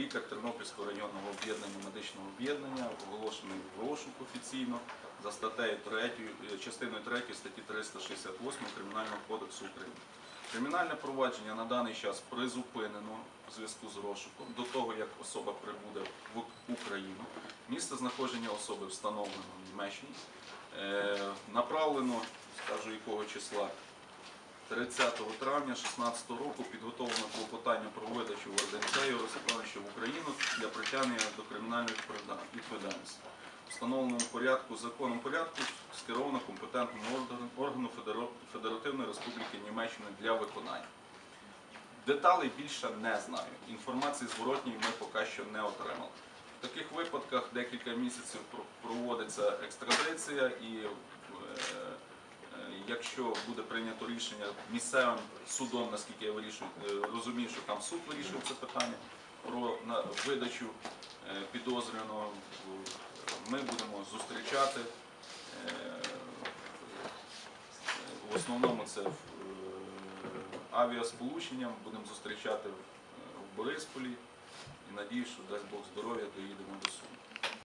лікар Тернопільського районного об'єднання медичного об'єднання, оголошений в розшук офіційно за статтею 3, е, частиною 3 статті 368 Кримінального кодексу України. Кримінальне провадження на даний час призупинено у зв'язку з розшуком до того, як особа прибуде в Україну. Місце знаходження особи встановлено в Німеччині. Е, направлено, скажу якого числа, 30 травня 2016 року підготовлено клопотання про видачу в РДНЦ Євросоюзу в Україну для притягнення до кримінальної відповідальності. Встановленому порядку законом порядку скеровано компетентному органу, Федеративної Республіки Німеччини для виконання. Деталей більше не знаю. Інформації зворотньої ми поки що не отримали. В таких випадках декілька місяців проводиться екстрадиція і е, якщо буде прийнято рішення місцевим судом, наскільки я вирішую, е, розумію, що там суд вирішує це питання про видачу е, підозрюваного, ми будемо зустрічати. е, В основному це е, авіасполученням, будемо зустрічати в, Борисполі і надію, що дасть Бог здоров'я, доїдемо до суду.